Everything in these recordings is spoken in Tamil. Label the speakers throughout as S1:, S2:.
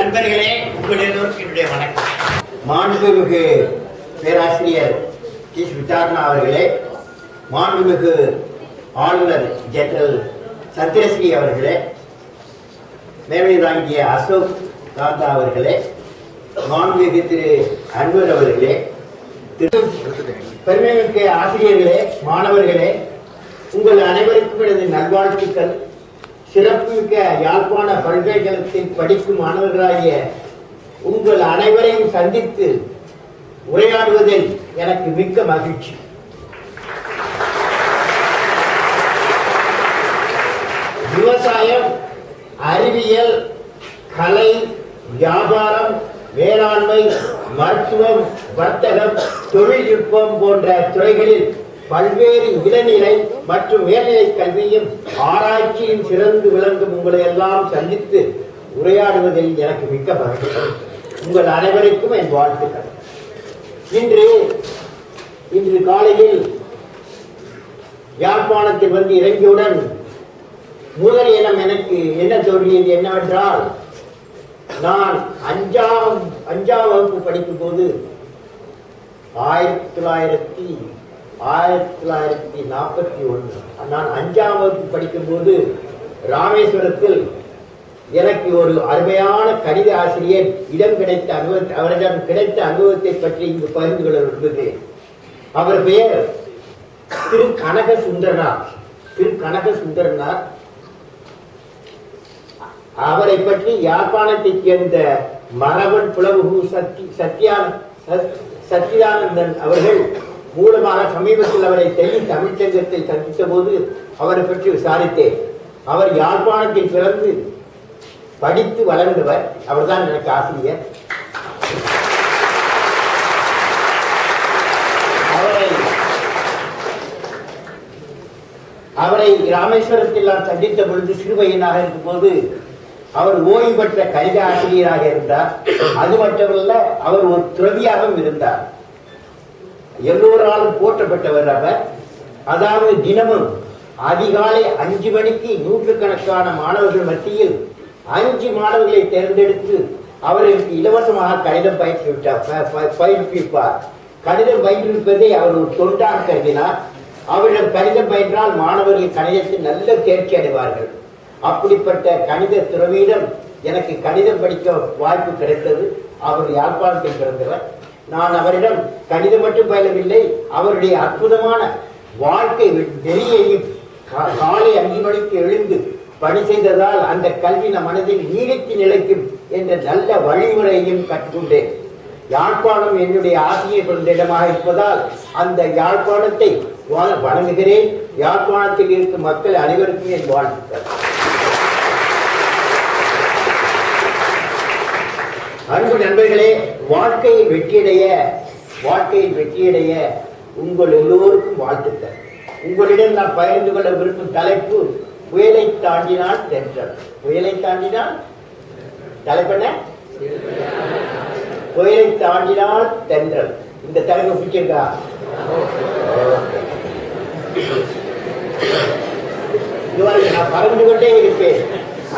S1: நண்பர்களே உங்கள் எல்லோருக்கும் என்னுடைய வணக்கம்.
S2: மாண்புமிகு பேராசிரியர் டி விசாரணா அவர்களே மாண்புமிகு ஆளுநர் ஜெனரல் சத்யஸ்ரீ அவர்களே மேலை தாங்கிய அசோக் காந்தா அவர்களே மாண்புமிகு திரு. அன்வர் அவர்களே திரு. பெருமைமிக்க ஆசிரியர்களே மாணவர்களே உங்கள் அனைவருக்கும் எனது நல்வாழ்த்துக்கள். சிறப்புமிக்க யாழ்ப்பாண பல்கலைக்கழகத்தில் படிக்கும் மாணவர்களாகிய உங்கள் அனைவரையும் சந்தித்து உரையாடுவதில் எனக்கு மிக்க மகிழ்ச்சி. விவசாயம் அறிவியல் கலை வியாபாரம் வேளாண்மை மருத்துவம் வர்த்தகம் தொழில்நுட்பம் போன்ற துறைகளில் பல்வேறு இளநிலை மற்றும் மேல்நிலை கல்வியும் ஆராய்ச்சியும் சிறந்து விளங்கும் உங்களை எல்லாம் சந்தித்து உரையாடுவதில் எனக்கு மிக்க மகிழ்ச்சி. உங்கள் அனைவருக்கும் என் வாழ்த்துக்கள். இன்று இன்று காலையில் யாழ்ப்பாணத்தில் வந்து இறங்கியவுடன் முதல் இனம் எனக்கு என்ன சொல்லியது என்னவென்றால் நான் அஞ்சாம் அஞ்சாம் வகுப்பு படிக்கும் போது ஆயிரத்தி தொள்ளாயிரத்தி ஆயிரத்தி தொள்ளாயிரத்தி நாற்பத்தி ஒன்று. நான் அஞ்சாம் வகுப்பு படிக்கும் போது ராமேஸ்வரத்தில் எனக்கு ஒரு அருமையான கணித ஆசிரியர் இடம் கிடைத்த அனுபவத்தை அவரிடம் கிடைத்த அனுபவத்தை பற்றி இங்கு பகிர்ந்து கொள்ள விரும்புகிறேன். அவர் பெயர் திரு கனக சுந்தரனார் திரு கனக சுந்தரனார் அவரை பற்றி யாழ்ப்பாணத்தைச் சேர்ந்த மரபன் புலவு சத்தி சத்யான சத்- சச்சிதானந்தன் அவர்கள் மூலமாக சமீபத்தில் அவரை தெளி தமிழ்ச்சங்கத்தை சந்தித்த போது அவரை பற்றி விசாரித்தேன். அவர் யாழ்ப்பாணத்தில் பிறந்து படித்து வளர்ந்தவர். அவர்தான் எனக்கு ஆசிரியர். அவரை அவரை ராமேஸ்வரத்தில் நான் சந்தித்த பொழுது சிறுபையனாக இருக்கும்போது அவர் ஓய்வு பெற்ற கணித ஆசிரியராக இருந்தார். அது மட்டுமல்ல அவர் ஒரு துறவியாகவும் இருந்தார். எல்லோராலும் போற்றப்பட்டவர் அவர். அதாவது தினமும் அதிகாலை அஞ்சு மணிக்கு நூற்றுக்கணக்கான மாணவர்கள் மத்தியில் அஞ்சு மாணவர்களை தேர்ந்தெடுத்து அவர்களுக்கு இலவசமாக கணிதம் பயிற்றுவிட்டார் பயிற்றுவிப்பார். கணிதம் பயிற்றுவிப்பதை அவர் ஒரு தொண்டாக கருதினார். அவரிடம் கடிதம் பயின்றால் மாணவர்கள் கணிதத்தில் நல்ல தேர்ச்சி அடைவார்கள். அப்படிப்பட்ட கணித துறவியிடம் எனக்கு கணிதம் படிக்க வாய்ப்பு கிடைத்தது. அவர் யாழ்ப்பாணத்தில் பிறந்தவர். நான் அவரிடம் கணிதம் மட்டும் பயிலவில்லை அவருடைய அற்புதமான வாழ்க்கை நெறியையும் கா- காலை அஞ்சு மணிக்கு எழுந்து பணி செய்ததால் அந்த கல்வி நம் மனதில் நீடித்து நிலைக்கும் என்ற நல்ல வழிமுறையையும் கற்றுக்கொண்டேன். யாழ்ப்பாணம் என்னுடைய ஆசையை கொண்ட இடமாக இருப்பதால் அந்த யாழ்ப்பாணத்தை வண- வணங்குகிறேன். யாழ்ப்பாணத்தில் இருக்கும் மக்கள் அனைவருக்கும் என் வாழ்த்துக்கள். அன்பு நண்பர்களே வாழ்க்கையின் வெற்றியடைய வாழ்க்கையின் வெற்றியடைய உங்கள் எல்லோருக்கும் வாழ்த்துக்கள். உங்களிடம் நான் பகிர்ந்து கொள்ள விரும்பும் தலைப்பு புயலை தாண்டினால் தென்றல். புயலை தாண்டினால்? தலைப்பென்ன புயலை தாண்டினால் தென்றல். இந்த தலைப்பு பிடிச்சிருக்கா? இதுவரை நான் பறந்து கொண்டே இருப்பேன்.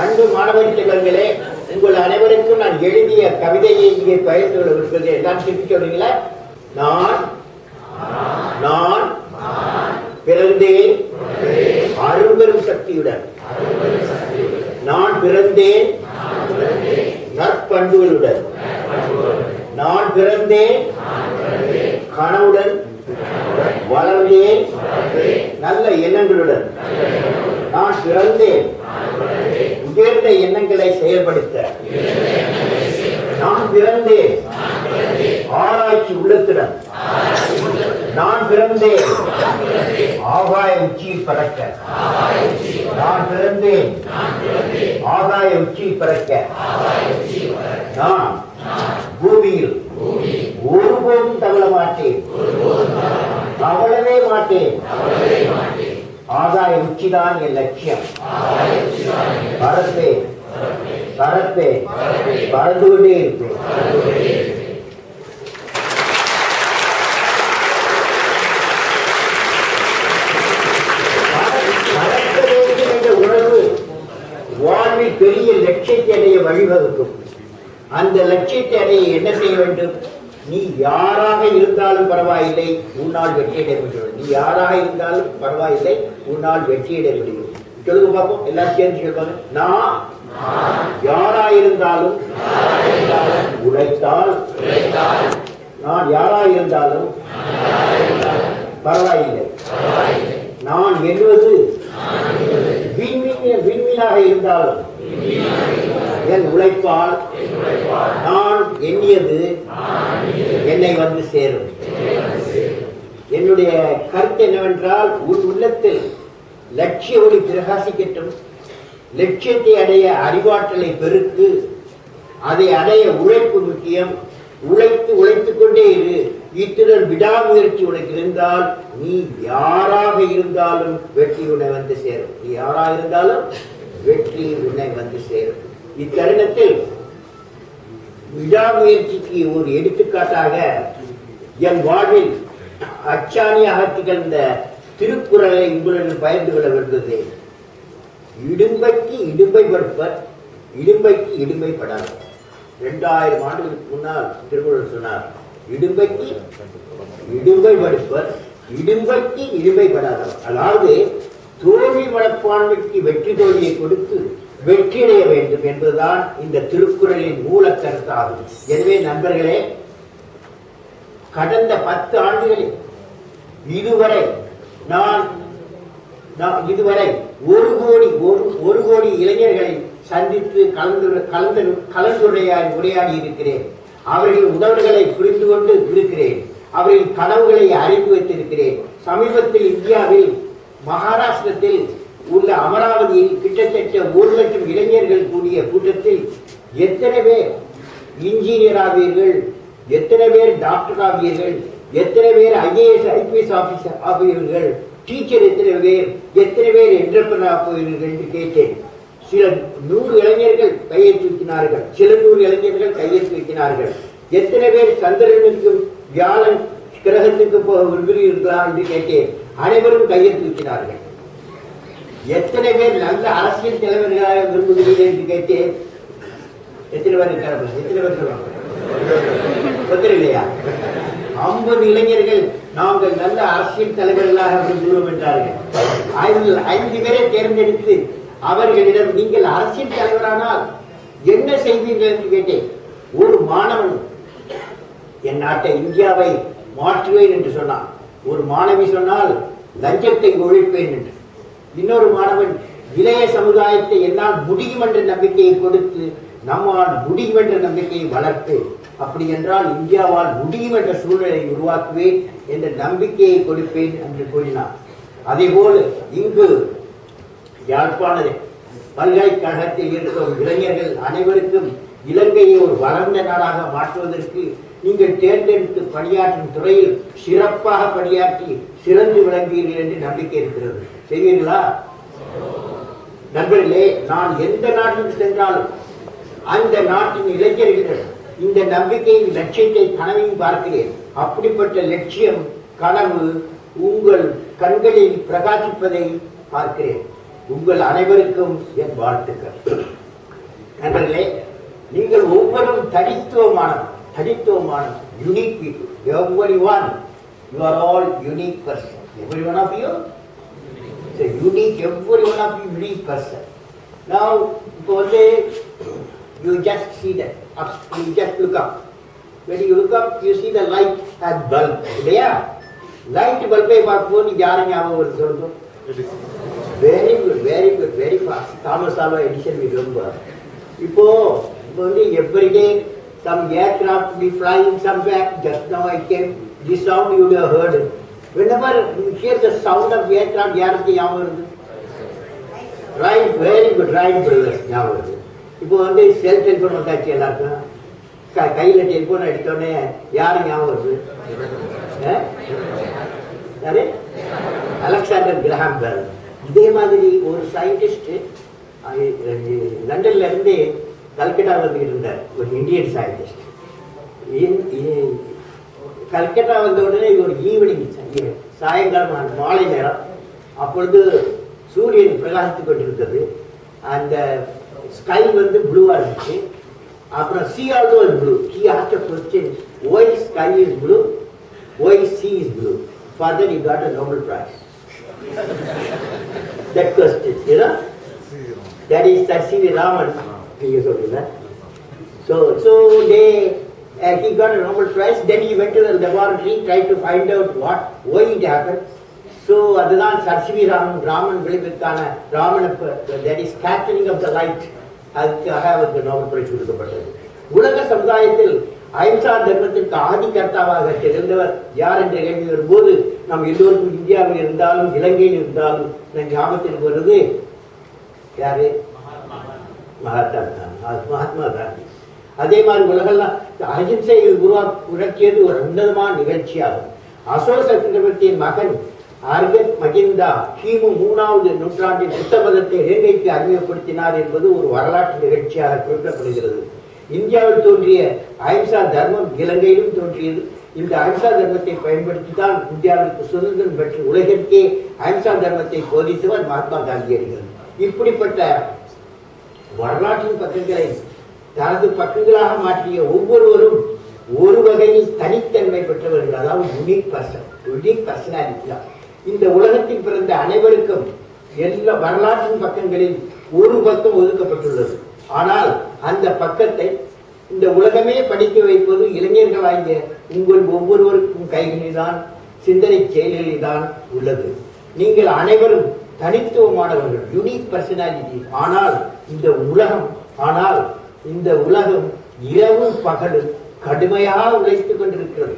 S2: அன்பு மாணவர்களே உங்கள் அனைவருக்கும் நான் எழுதிய கவிதையை இங்கே பகிர்ந்து கொள்ள விரும்புகிறேன். எல்லாம் திருப்பி சொல்றீங்களா? நான் நான் பிறந்தேன் அரும்பெரும் சக்தியுடன். நான் பிறந்தேன் நற்பண்புகளுடன். நான் பிறந்தேன் கனவுடன். வளர்ந்தேன் நல்ல எண்ணங்களுடன். நான் பிறந்தேன் உயர்ந்த எண்ணங்களை செயல்படுத்த. நான் பிறந்தேன். ஆராய்ச்சி உள்ளத்துடன். நான் பிறந்தேன். ஆகாய உச்சியில் பறக்க. நான் பிறந்தேன். ஆகாய உச்சியில் பறக்க. நான் பூமியில் ஒருபோதும் தவள மாட்டேன். தவளவே மாட்டேன். ஆதாய உச்சிதான் என் லட்சியம். பறப்பேன் பறப்பேன் பறந்து கொண்டே இருப்பேன் உணர்வு வாழ்வில் பெரிய லட்சியத்தை அடைய வழிவகுக்கும். அந்த லட்சியத்தை அடைய என்ன செய்ய வேண்டும்? நீ யாராக இருந்தாலும் பரவாயில்லை உன்னால் வெற்றியடை முடியும் நீ யாராக இருந்தாலும் பரவாயில்லை உன்னால் வெற்றியடை முடியும் சொல்லுங்க பார்ப்போம். எல்லாரும் சேர்ந்து சொல்லுவாங்க நான் யாராயிருந்தாலும் உழைத்தால் நான் யாராயிருந்தாலும் பரவாயில்லை. நான் எண்ணுவது விண்மீன் விண்மீனாக இருந்தாலும் என் உழைப்பால் நான் எண்ணியது என்னை வந்து சேரும். என்னுடைய கருத்து என்னவென்றால் உன் உள்ளத்தில் லட்சிய ஒளி பிரகாசிக்கட்டும். லட்சியத்தை அடைய அறிவாற்றலை பெருக்கு. அதை அடைய உழைப்பு முக்கியம். உழைத்து உழைத்துக் கொண்டே இரு. இத்துடன் விடாமுயற்சி உனக்கு இருந்தால் நீ யாராக இருந்தாலும் வெற்றி உன்னை வந்து சேரும். நீ யாராக இருந்தாலும் வெற்றி உன்னை வந்து சேரும். இத்தருணத்தில் விடாமுயற்சிக்கு ஒரு எடுத்துக்காட்டாக என் வாழ்வில் அச்சாணியாக திகழ்ந்த திருக்குறளை உங்களுடன் பயந்து கொள்ள விரும்புகிறேன். இடும்பைக்கு இடும்பை படுப்பர் இடும்பைக்கு இடும்பை படாதவர் இரண்டாயிரம் ஆண்டுகளுக்கு முன்னால் திருக்குறள் சொன்னார் இடும்பைக்கு இடும்பை படுப்பர் இடும்பைக்கு இடும்பை படாதவர். அதாவது தோல்வி மனப்பான்மைக்கு வெற்றி தோல்வியை கொடுத்து வெற்றியடைய வேண்டும் என்பதுதான் இந்த திருக்குறளின் மூல கருத்தாகும் எனவே நண்பர்களே கடந்த பத்து ஆண்டுகளில் இதுவரை நான் நான் இதுவரை ஒரு கோடி ஒரு ஒரு கோடி இளைஞர்களை சந்தித்து கலந்து கலந்து கலந்துரையாடி உரையாடி இருக்கிறேன். அவர்களின் உணர்வுகளை புரிந்து கொண்டு இருக்கிறேன். அவர்களின் கனவுகளை அறிந்து வைத்திருக்கிறேன். சமீபத்தில் இந்தியாவில் மகாராஷ்டிரத்தில் உள்ள அமராவதியில் கிட்டத்தட்ட ஒரு லட்சம் இளைஞர்கள் கூடிய கூட்டத்தில் எத்தனை பேர் இன்ஜினியர் ஆவீர்கள் எத்தனை பேர் டாக்டர் ஆவீர்கள் எத்தனை பேர் ஐஏஎஸ் ஐபிஎஸ் ஆபீசர் ஆவீர்கள் டீச்சர் எத்தனை பேர் எத்தனை பேர் என்டர்பிரனர் போவீர்கள் என்று கேட்டேன். சில நூறு இளைஞர்கள் கையை தூக்கினார்கள் சில நூறு இளைஞர்கள் கையை தூக்கினார்கள். எத்தனை பேர் சந்திரனுக்கும் வியாழன் கிரகத்துக்கு போக விரும்புகிறீர்களா என்று கேட்டேன். அனைவரும் கையை தூக்கினார்கள். எத்தனை பேர் நல்ல அரசியல் தலைவர்களாக விரும்புகிறீர்கள் என்று கேட்டு எத்தனை பேர் இருக்கார்கள் எத்தனை பேர் சொல்லுவாங்க? இல்லையா ஐம்பது இளைஞர்கள் நாங்கள் நல்ல அரசியல் தலைவர்களாக விரும்புகிறோம் என்றார்கள். அதில் ஐந்து பேரை தேர்ந்தெடுத்து அவர்களிடம் நீங்கள் அரசியல் தலைவரானால் என்ன செய்வீர்கள் என்று கேட்டேன். ஒரு மாணவன் என் நாட்டை இந்தியாவை மாற்றுவேன் என்று சொன்னான். ஒரு மாணவி சொன்னால் லஞ்சத்தை ஒழிப்பேன் என்று. இன்னொரு மாணவன் இளைய சமுதாயத்தை என்னால் முடியும் என்ற நம்பிக்கையை கொடுத்து நம்மால் முடியும் என்ற நம்பிக்கையை வளர்த்து அப்படி என்றால் இந்தியாவால் முடியும் என்ற சூழலை உருவாக்குவேன் என்ற நம்பிக்கையை கொடுப்பேன் என்று கூறினார். அதேபோல் இங்கு யாழ்ப்பாண பல்கலைக்கழகத்தில் இருக்கும் இளைஞர்கள் அனைவருக்கும் இலங்கையை ஒரு வளர்ந்த நாடாக மாற்றுவதற்கு நீங்கள் தேர்ந்தெடுத்து பணியாற்றும் துறையில் சிறப்பாக பணியாற்றி சிறந்து விளங்குவீர்கள் என்று நம்பிக்கை இருக்கிறது. தெரியுங்களா? நண்பர்களே நான் எந்த நாட்டில் சென்றாலும் அந்த நாட்டின் இளைஞர்கள் இந்த நம்பிக்கையின் லட்சியத்தை கனவையும் பார்க்கிறேன். அப்படிப்பட்ட லட்சியம் கனவு உங்கள் கண்களில் பிரகாசிப்பதை பார்க்கிறேன். உங்கள் அனைவருக்கும் என் வாழ்த்துக்கள். நண்பர்களே நீங்கள் ஒவ்வொரும் தனித்துவமான தனித்துவமான unique people every one you are all unique person every one of you a unique, every one of you unique person. Now, இப்போ வந்து you just see that, up, you just look up. When you look up, you see the light and bulb. இல்லையா லைட் பல்பை பார்க்கும்போது நீங்க யாரும் ஞாபகம் வருது சொல்லுங்க very good very good very fast Thomas Alva Edison me ரொம்ப இப்போ இப்போ வந்து everyday some aircraft be flying some back just now I came the sound you how heard Whenever you hear the sound of aircraft யாருக்கு ஞாபகம் வருது? Right very good Wright brothers ஞாபகம் வருது. இப்போ வந்து செல் டெலிஃபோன் வந்தாச்சு எல்லாருக்கும். க- கையில டெலிஃபோன் அடித்தோடனே யார் ஞாபகம் வருது? யாரு? அலெக்சாண்டர் கிரஹாம் பெல் இதே மாதிரி ஒரு சயின்டிஸ்ட் லண்டன்ல இருந்து கல்கட்டா வந்துகிட்டு இருந்தார். ஒரு இந்தியன் சயின்டிஸ்ட் கல்கட்டா வந்த உடனே இது ஒரு ஈவினிங் சாயங்காலம் அந்த மாலை நேரம் அப்பொழுது சூரியன் பிரகாசித்துக் கொண்டிருந்தது அந்த ஸ்கை வந்து ப்ளூவா இருந்துச்சு அப்புறம் C also is blue he ask a question why sky is blue why sea is blue for that he got a nobel prize that question you know that is Sir C.V. Raman நீங்க சொல்றீங்க so so they uh, he got a Nobel Prize then he went to the laboratory tried to find out what why it happened so அதுதான் sir C V Raman Raman விளைவிற்கான Raman that is scattering of the light அதுக்காக அவருக்கு நோபல் பிரைஸ் கொடுக்கப்பட்டது உலக சமுதாயத்தில் அஹிம்சா தர்மத்திற்கு ஆதிகர்த்தாவாக தெரிந்தவர் யார் என்ற கேள்வி வரும்போது நாம் எல்லோருக்கும் இந்தியாவில் இருந்தாலும் இலங்கையில் இருந்தாலும் நம் ஞாபகத்திற்கு வருது யாரு மகாத்மா காந்தி மகாத்மா காந்தி அதே மாதிரி உலகெல்லாம் அகிம்சையை உருவா உணர்த்தியது ஒரு உன்னதமான நிகழ்ச்சியாகும். அசோக சக்கரவர்த்தியின் மகன் அர்கத் மகிந்தா கிமு மூணாவது நூற்றாண்டின் புத்த மதத்தை இலங்கைக்கு அறிமுகப்படுத்தினார் என்பது ஒரு வரலாற்று நிகழ்ச்சியாக குறிப்பிடப்படுகிறது. இந்தியாவில் தோன்றிய அஹிம்சா தர்மம் இலங்கையிலும் தோன்றியது. இந்த அஹிம்சா தர்மத்தை பயன்படுத்தி தான் இந்தியாவிற்கு சுதந்திரம் பெற்று உலகிற்கே அஹிம்சா தர்மத்தை போதித்தவர் மகாத்மா காந்தியடிகள். இப்படிப்பட்ட வரலாற்றின் பக்கங்களை தனது பக்கங்களாக மாற்றிய ஒவ்வொருவரும் ஒரு வகையில் தனித்தன்மை பெற்றவர்கள் அதாவது யுனிக் பர்சன் யுனிக் பர்சனாலிட்டி தான். இந்த உலகத்தில் பிறந்த அனைவருக்கும் எல்லா வரலாற்றின் பக்கங்களில் ஒரு பக்கம் ஒதுக்கப்பட்டுள்ளது. ஆனால் அந்த பக்கத்தை இந்த உலகமே படிக்க வைப்பது இளைஞர்களாகிய உங்கள் ஒவ்வொருவருக்கும் கைகளில்தான் சிந்தனை செயல்களில்தான் உள்ளது. நீங்கள் அனைவரும் தனித்துவமானவர்கள் யுனிக் பர்சனாலிட்டி ஆனால் இந்த உலகம் ஆனால் இந்த உலகம் இரவும் பகலும் கடுமையாக உழைத்துக் கொண்டிருக்கிறது.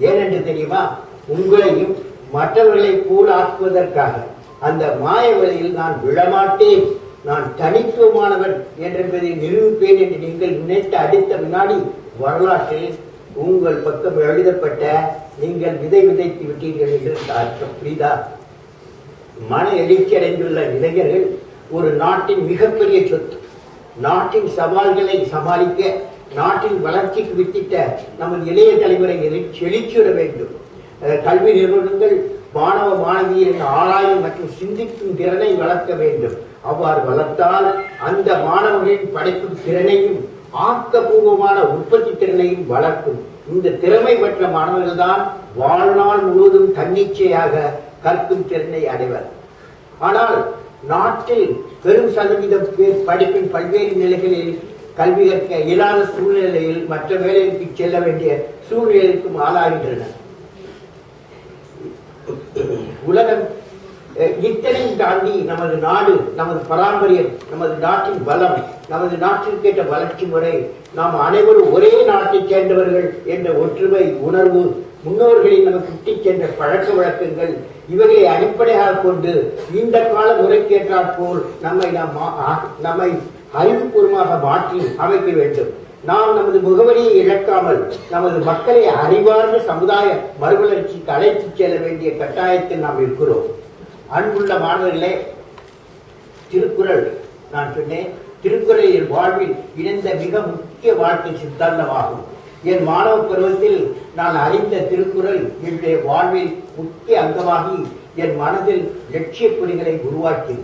S2: ஏனென்று தெரியுமா? உங்களையும் மற்றவர்களை போல் ஆக்குவதற்காக. அந்த மாய வழியில் நான் விழமாட்டேன். நான் தனித்துவமானவன் என்பதை நிரூபிப்பேன் என்று நீங்கள் நினைத்து அடித்த வினாடி வரலாற்றில் உங்கள் பக்கம் எழுதப்பட்ட நீங்கள் விதை விதைத்து விட்டீர்கள் என்று அர்த்தம். புரியுதா? மன எழுச்சி அடைந்துள்ள இளைஞர்கள் ஒரு நாட்டின் மிகப்பெரிய சொத்து. நாட்டின் சவால்களை சமாளிக்க நாட்டின் வளர்ச்சிக்கு வித்திட்ட நமது இளைய தலைமுறை செழிச்சுட வேண்டும். கல்வி நிறுவனங்கள் மாணவ மாணவியின் ஆராயும் மற்றும் சிந்திக்கும் திறனை வளர்க்க வேண்டும். அவ்வாறு வளர்த்தால் அந்த மாணவர்களின் படைக்கும் திறனையும் ஆக்கப்பூர்வமான உற்பத்தி திறனையும் வளர்க்கும். இந்த திறமை பெற்ற மாணவர்கள் தான் வாழ்நாள் முழுவதும் தன்னிச்சையாக கற்கும் திறனை அடைவர். ஆனால் நாட்டில் பெரும் சதவீதம் பேர் படிப்பின் பல்வேறு நிலைகளில் கல்வி கற்க இயலாத சூழ்நிலையில் மற்ற வேலைக்கு செல்ல வேண்டிய சூழ்நிலைக்கும் ஆளாகின்றனர். உலகம் இத்தனையும் தாண்டி நமது நாடு நமது பாரம்பரியம் நமது நாட்டின் பலம் நமது நாட்டிற்கேற்ற வளர்ச்சி முறை நாம் அனைவரும் ஒரே நாட்டைச் சேர்ந்தவர்கள் என்ற ஒற்றுமை உணர்வு முன்னோர்களின் நமக்கு விட்டுச் சென்ற பழக்க வழக்கங்கள் இவைகளை அடிப்படையாக கொண்டு இந்த கால முறைக்கேற்றாற் போல் நம்மை நாம் நம்மை அறிவுபூர்வமாக மாற்றி அமைக்க வேண்டும். நாம் நமது முகவரியை இழக்காமல் நமது மக்களை அறிவார்ந்த சமுதாய மறுமலர்ச்சிக்கு அழைத்துச் செல்ல வேண்டிய கட்டாயத்தில் நாம் இருக்கிறோம். அன்புள்ள மாணவர்களே திருக்குறள் நான் சொன்னேன். திருக்குறள் வாழ்வில் இணைந்த மிக முக்கிய வாழ்க்கை சித்தாந்தமாகும். என் மாணவ பருவத்தில் நான் அறிந்த திருக்குறள் என்னுடைய வாழ்வில் முக்கிய அங்கமாகி என் மனதில் லட்சிய புலிகளை உருவாக்கியது.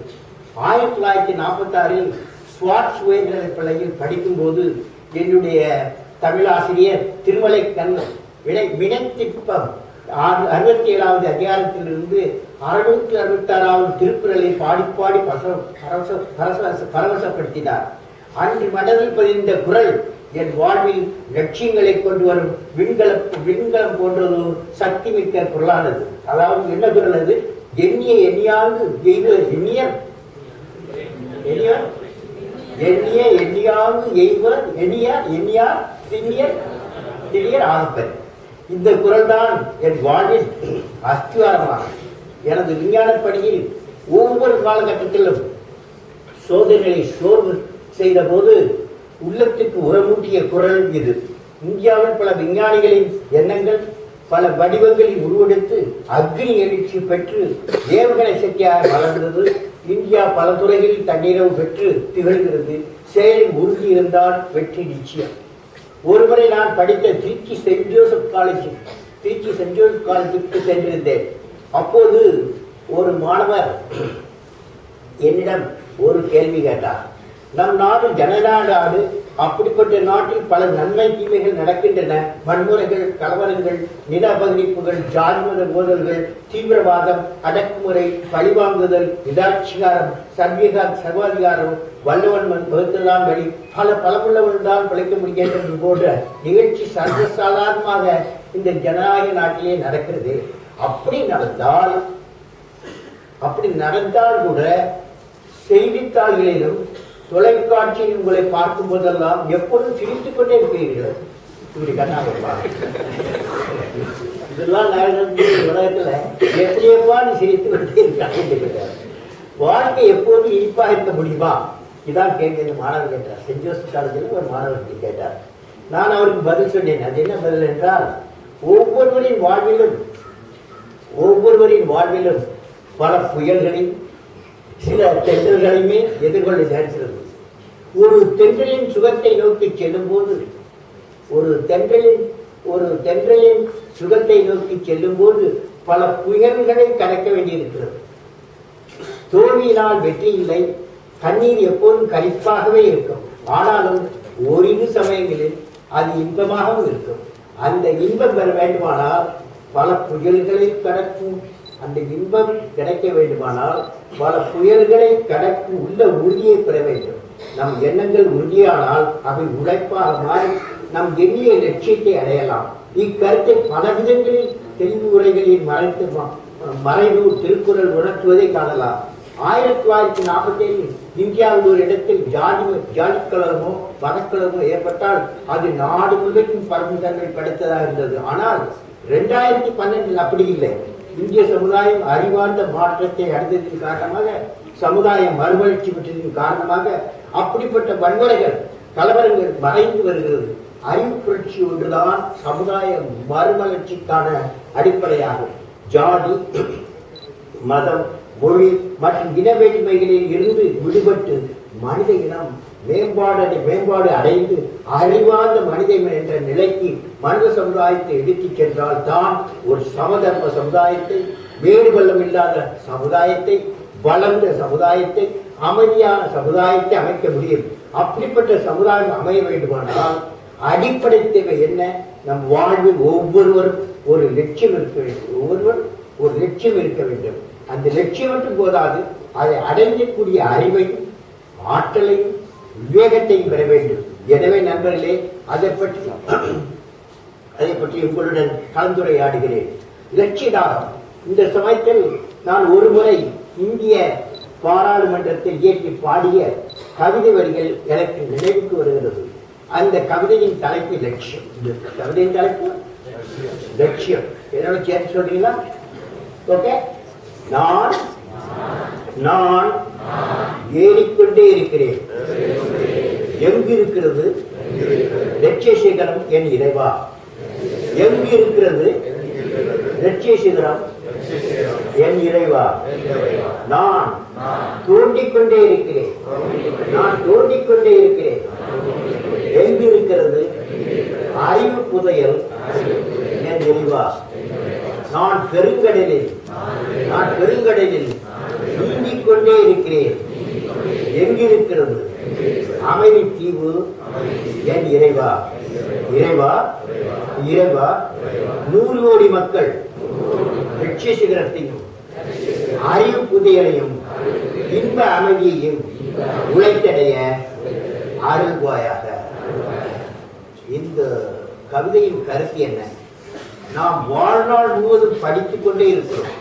S2: ஆயிரத்தி தொள்ளாயிரத்தி நாற்பத்தி ஆறில் ஸ்வாட் உயர்நிலை படிக்கும்போது என்னுடைய தமிழாசிரியர் திருமலை கண்ணன் வினை வினைத்திப்பம் ஆறு- அறுபத்தி ஏழாவது அதிகாரத்திலிருந்து அறுநூற்றி அறுபத்தி ஆறாவது திருக்குறளை பாடி பாடி பரவச- பரவச- பரவசப்படுத்தினார். அன்று மனதில் பதிந்த குரல் என் வாழ்வில் லட்சியங்களை கொண்டு வரும் விண்கலம் விண்கலம் போன்றது சக்தி மிக்க குரலானது அதாவது என்ன பொருளது? எண்ணிய எண்ணியாவது எய்த எண்ணியர் எண்ணியர் எண்ணிய எண்ணியாங்கு எய்வர் எண்ணியார் எண்ணியார் சின்னியர் சிறியர் ஆகப்பர் இந்த குரல் தான் என் வாழ்வில் அஸ்திவாரமாக எனது விஞ்ஞான பணியில் ஒவ்வொரு காலகட்டத்திலும் சோதனைகளை சோர்வு செய்த போது உள்ளத்துக்கு உரமூட்டிய குரல் இது. இந்தியாவில் பல விஞ்ஞானிகளின் எண்ணங்கள் பல வடிவங்களில் உருவெடுத்து அக்னி எழுச்சி பெற்று தேவகண சக்தியாக வளர்ந்தது. இந்தியா பல துறைகளில் தன்னிடம் பெற்று திகழ்கிறது. செயலில் உறுதி இருந்தால் வெற்றி நிச்சயம். ஒருமுறை நான் படித்த Tiruchi saint Joseph college Tiruchi saint Joseph காலேஜுக்கு சென்றிருந்தேன். அப்போது ஒரு மாணவர் என்னிடம் ஒரு கேள்வி கேட்டார். நம் நாடு ஜனநாடு அப்படிப்பட்ட நாட்டில் பல நன்மை தீமைகள் நடக்கின்றன. வன்முறைகள் கலவரங்கள் நில அபகரிப்புகள் ஜாதி மோதல்கள் தீவிரவாதம் அடக்குமுறை பழிவாங்குதல் இதாட்சிகாரம் சர்வீகா சர்வாதிகாரம் வல்லவன் வகுத்தெல்லாம் வழி பல பலமுள்ளவன் தான் பிழைக்க முடியாது போன்ற நிகழ்ச்சி சர்வசாதாரணமாக இந்த ஜனநாயக நாட்டிலே நடக்கிறது. அப்படி நடந்தால் அப்படி நடந்தால் கூட செய்தித்தாள்களிலும் தொலைக்காட்சியில் உங்களை பார்க்கும் போதெல்லாம் எப்பொழுதும் சிரித்துக் கொண்டே இருக்கிறீர்கள் இப்படி கண்ணாக இதெல்லாம் உலகத்துல எப்படியப்பா நீ சிரித்து கொண்டே இருக்காங்க. வாழ்க்கை எப்போதும் இனிப்பா இருக்க முடியுமா? இதான் கேட்க மாணவர் கேட்டார். சென்ட் ஜோசப் காலேஜில் ஒரு மாணவர் கேட்டார். நான் அவருக்கு பதில் சொன்னேன். அது என்ன பதில் என்றால் ஒவ்வொருவரின் வாழ்விலும் ஒவ்வொருவரின் வாழ்விலும் பல புயல்களையும் சில தென்றல்களையுமே எதிர்கொள்ள நேர்கிறது ஒரு தென்றலின் சுகத்தை நோக்கி செல்லும் போது ஒரு தென்றலின் ஒரு தென்றலின் சுகத்தை நோக்கி செல்லும் போது பல புயல்களை கடக்க வேண்டியிருக்கிறது. தோல்வியினால் வெற்றி இல்லை தண்ணீர் எப்போதும் கரிப்பாகவே இருக்கும். ஆனாலும் ஓரிரு சமயங்களில் அது இன்பமாகவும் இருக்கும். அந்த இன்பம் பெற வேண்டுமானால் பல புயல்களை கடக்கும் அந்த இன்பம் கிடைக்க வேண்டுமானால் பல புயல்களை கடக்கும் உள்ள உறுதியை பெற வேண்டும். நம் எண்ணங்கள் உறுதியானால் அவை உழைப்பாக மாறி நம் எண்ணிய லட்சியத்தை அடையலாம். இக்கருத்தை பல விதங்களில் தெளிவு உரைகளில் மறைத்து மறைவு திருக்குறள் உணர்த்துவதை காணலாம். ஆயிரத்தி தொள்ளாயிரத்தி நாற்பத்தி ஏழில் இந்தியாவில் ஒரு இடத்தில் ஜாதி ஜாதி கலரமோ ஏற்பட்டால் அது நாடு முழுவதும் பரவும் தன்மை படைத்ததாக இருந்தது. ஆனால் இரண்டாயிரத்தி பன்னெண்டில் அப்படி இல்லை. இந்திய சமுதாயம் அறிவார்ந்த மாற்றத்தை அடைந்ததின் காரணமாக சமுதாயம் மறுமலர்ச்சி பெற்றதின் காரணமாக அப்படிப்பட்ட வன்முறைகள் கலவரங்கள் மறைந்து வருகிறது. அறிவு புரட்சி ஒன்றுதான் சமுதாய மறுமலர்ச்சிக்கான அடிப்படையாகும். ஜாதி மதம் மொழி மற்றும் இன வேற்றுமைகளில் இருந்து விடுபட்டு மனித இனம் மேம்பாடு மேம்பாடு அடைந்து அறிவார்ந்த மனித என்ற நிலைக்கு மனித சமுதாயத்தை எடுத்துச் சென்றால் தான் ஒரு சமதர்ம சமுதாயத்தை வேறு இல்லாத சமுதாயத்தை வளர்ந்த சமுதாயத்தை அமைதியான சமுதாயத்தை அமைக்க முடியும். அப்படிப்பட்ட சமுதாயம் அமைய வேண்டுமானால் அடிப்படை தேவை என்ன? நம் வாழ்வில் ஒவ்வொருவரும் ஒரு லட்சியம் இருக்க வேண்டும். ஒவ்வொருவரும் ஒரு லட்சியம் இருக்க வேண்டும். அந்த லட்சியம் மட்டும் போதாது அதை அடையக்கூடிய அறிவையும் ஆற்றலையும் விவேகத்தையும் பெற வேண்டும். எனவே நண்பர்களே அதை பற்றி அதை பற்றி உங்களுடன் கலந்துரையாடுகிறேன். லட்சியதாரம் இந்த சமயத்தில் நான் ஒருமுறை இந்திய பாராளுமன்றத்தில் இயற்றி பாடிய கவிதை வரிகள் எனக்கு நினைவுக்கு வருகிறது. அந்த கவிதையின் தலைப்பு லட்சியம். கவிதையின் தலைப்பு லட்சியம். என்னோட சேர்த்து சொல்றீங்களா? ஓகே? நான் நான் ஏறிக்கொண்டே இருக்கிறேன். எங்கு இருக்கிறது? லட்சிய சிகரம் என் இறைவா. எங்கு இருக்கிறது? லட்சிய சிகரம் என் இறைவா நான் தோண்டிக் கொண்டே இருக்கிறேன். நான் தோண்டிக் கொண்டே இருக்கிறேன். எங்கு இருக்கிறது அறிவு புதையல் என் இறைவா. நான் பெருங்கடலில் நான் பெருங்கடலில். நீந்திக் கொண்டே இருக்கிறேன். எங்கிருக்கிறது? அமைதி தீவு என் இறைவா. இறைவா இறைவா. நூறு கோடி மக்கள் லட்சிய சிகரத்தையும் அறிவு புதையலையும் இன்ப அமைதியையும் உழைத்தடைய அருள்வாயாக. இந்த கவிதையின் கருத்து என்ன? நாம் வாழ்நாள் முழுவதும் படித்துக் கொண்டே இருக்கிறோம்.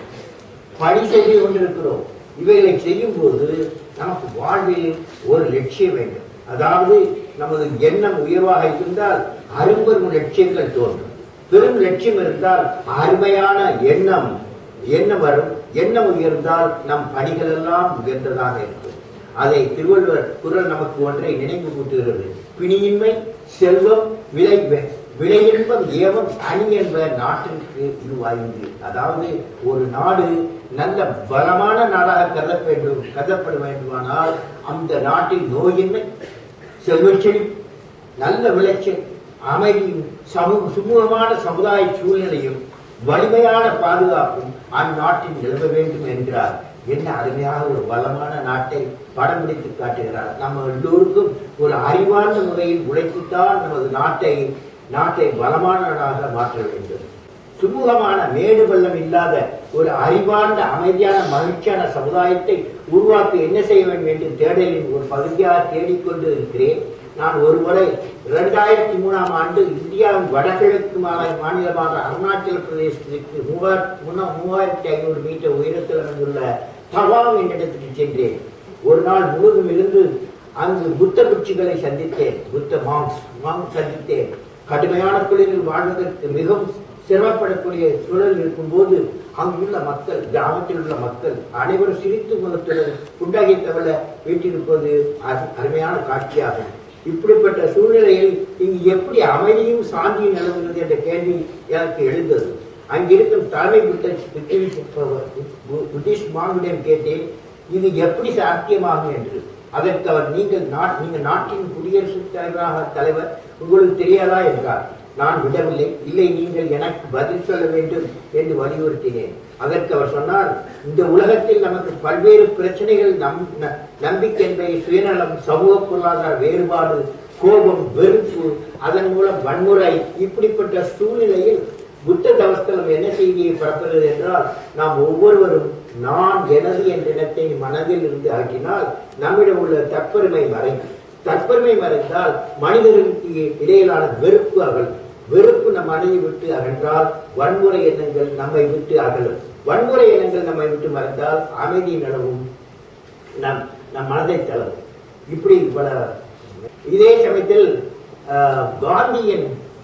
S2: பணி செய்து கொண்டிருக்கிறோம். இவைகளை செய்யும் போது நமக்கு வாழ்வில் ஒரு லட்சியம் வேண்டும். அதாவது நமது எண்ணம் உயர்வாக இருந்தால் அரும்பெரும் லட்சியங்கள் தோன்றும். பெரும் லட்சியம் இருந்தால் அருமையான எண்ணம் என்ன வரும். எண்ணம் உயர்ந்தால் நம் பணிகள் எல்லாம் உயர்ந்ததாக இருக்கும். அதை திருவள்ளுவர் குரல் நமக்கு ஒன்றை நினைவு கூட்டுகிறது. பிணியின்மை செல்வம் விலை விளையின்பம் ஏவம் அணி என்ப நாட்டிற்கு இதுவாய்ந்து அதாவது ஒரு நாடு நல்ல பலமான நாடாக கருத வேண்டும் கருதப்பட வேண்டுமானால் அந்த நாட்டில் நோயின்மை செல்வச்செழி நல்ல விளைச்சல் அமைதியும் சமூக சுமூகமான சமுதாய சூழ்நிலையும் வலிமையான பாதுகாப்பும் அந்நாட்டில் நிலவ வேண்டும் என்கிறார். என்ன அருமையாக ஒரு பலமான நாட்டை படம் பிடித்து காட்டுகிறார். நம்ம எல்லோருக்கும் ஒரு அறிவார்ந்த முறையில் உழைத்துத்தான் நமது நாட்டை நாட்டை பலமான நாடாக மாற்ற வேண்டும். சுமூகமான மேடு பள்ளம் இல்லாத ஒரு அறிவார்ந்த அமைதியான மகிழ்ச்சியான சமுதாயத்தை உருவாக்க என்ன செய்ய வேண்டும் என்று தேடலின் ஒரு பகுதியாக தேடிக்கொண்டு இருக்கிறேன் நான் ஒருமுறை இரண்டாயிரத்தி மூணாம் ஆண்டு இந்தியாவின் வடகிழக்கு மாநிலமான அருணாச்சல பிரதேசத்திற்கு மூவாயிரத்தி மூவாயிரத்தி ஐநூறு மீட்டர் உயரத்தில் அமைந்துள்ள தவாங் என்ற இடத்துக்கு சென்றேன். ஒரு நாள் முழுவதும் இருந்து அங்கு புத்த குச்சிகளை சந்தித்தேன். புத்த மாங்ஸ் மாங் சந்தித்தேன். கடுமையான குளிரில் வாழ்வதற்கு மிகவும் சிரமப்படக்கூடிய சூழல் இருக்கும்போது அங்குள்ள மக்கள் கிராமத்தில் உள்ள மக்கள் அனைவரும் சிரித்து முகத்துடன் தவற வீட்டில் இருப்பது அருமையான காட்சியாகும். இப்படிப்பட்ட சூழ்நிலையில் இங்கு எப்படி அமைதியும் சாந்தியும் நிலவுகிறது என்ற கேள்வி எனக்கு எழுந்தது. அங்கிருக்கும் தலைமை பிரிட்டிஷ் புத்திஸ்ட் கேட்டேன் இது எப்படி சாத்தியமாகும் என்று. அதற்கு அவர் நீங்கள் நீங்கள் நாட்டின் குடியரசுத் தலைவராக தலைவர் உங்களுக்கு தெரியாதா? என்றார். நான் விடவில்லை. இல்லை நீங்கள் எனக்கு பதில் சொல்ல வேண்டும் என்று வலியுறுத்தினேன். அதற்கு அவர் சொன்னார் இந்த உலகத்தில் நமக்கு பல்வேறு பிரச்சனைகள் நம் ந- நம்பிக்கை சுயநலம் சமூக பொருளாதார வேறுபாடு கோபம் வெறுப்பு அதன் மூலம் வன்முறை இப்படிப்பட்ட சூழ்நிலையில் புத்த தவஸ்தலம் என்ன செய்தியை பரப்புகிறது என்றால் நாம் ஒவ்வொருவரும் நான் எனது என்ற இடத்தை மனதில் இருந்து ஆக்கினால் நம்மிடம் உள்ள தற்பெருமை மறையும் தற்பெருமை மறைந்தால் மனிதர்களுக்கு இடையிலான வெறுப்பு அகல் வெறுப்பு நம் மனதை விட்டு அகன்றால் வன்முறை எண்ணங்கள் நம்மை விட்டு அகலும். வன்முறை எண்ணங்கள் நம்மை விட்டு மறைந்தால் அமைதி நிலவும். நம் நம் மனதை தளரும். இப்படி பல இதே சமயத்தில் ஆஹ்,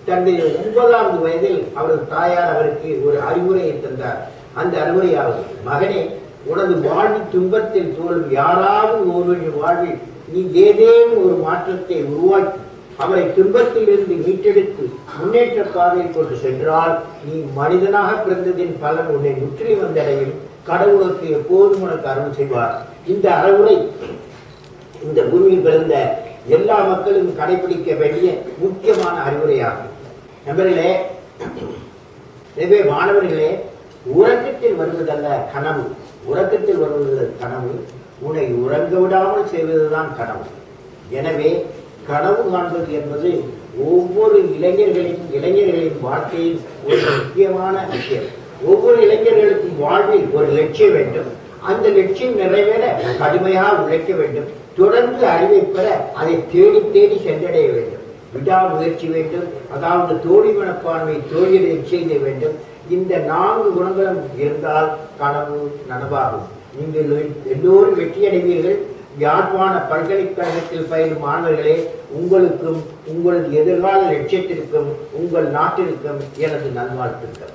S2: தன்னுடைய ஒன்பதாவது வயதில் அவரது தாயார் அவருக்கு ஒரு அறிவுரையை தந்தார். அந்த அறிவுரையாவது மகனே உனது வாழ்வில் துன்பத்தில் தோல்வி யாராவது ஒருவரின் வாழ்வில் நீ ஏதேனும் ஒரு மாற்றத்தை உருவாக்கி அவரை துன்பத்திலிருந்து மீட்டெடுத்து முன்னேற்ற பாதையில் கொண்டு சென்றால் நீ மனிதனாக பிறந்ததின் பலன் உன்னை முற்றி வந்தடையும் கடவுளுக்கு எப்போதும் உனக்கு அருள் செய்வார். இந்த அறிவுரை இந்த பூமியில் பிறந்த எல்லா மக்களும் கடைபிடிக்க வேண்டிய முக்கியமான அறிவுரையாகும். நண்பர்களே எனவே மாணவர்களே உறக்கத்தில் வருவதல்ல கனவு. உறக்கத்தில் வருவது கனவு. உன்னை உறங்க விடாமல் செய்வதுதான் கனவு. எனவே கனவு காண்பது என்பது ஒவ்வொரு இளைஞர்களின் இளைஞர்களின் வாழ்க்கையில் ஒரு முக்கியமான விஷயம். ஒவ்வொரு இளைஞர்களுக்கும் வாழ்வில் ஒரு லட்சியம் வேண்டும். அந்த லட்சியம் நிறைவேற கடுமையாக உழைக்க வேண்டும். தொடர்ந்து அறிவை பெற அதை தேடி தேடி சென்றடைய வேண்டும். விடாமுயற்சி வேண்டும். அதாவது தோழி மனப்பான்மை தோழியதை செய்ய வேண்டும். இந்த நான்கு குணங்களும் இருந்தால் கனவு நனவாகும். நீங்கள் எல்லோரும் வெற்றியடைவீர்கள். யாழ்ப்பாண பல்கலைக்கழகத்தில் பயிலும் மாணவர்களே உங்களுக்கும் உங்களது எதிர்கால லட்சியத்திற்கும் உங்கள் நாட்டிற்கும் எனது நல்வாழ்த்துக்கள்.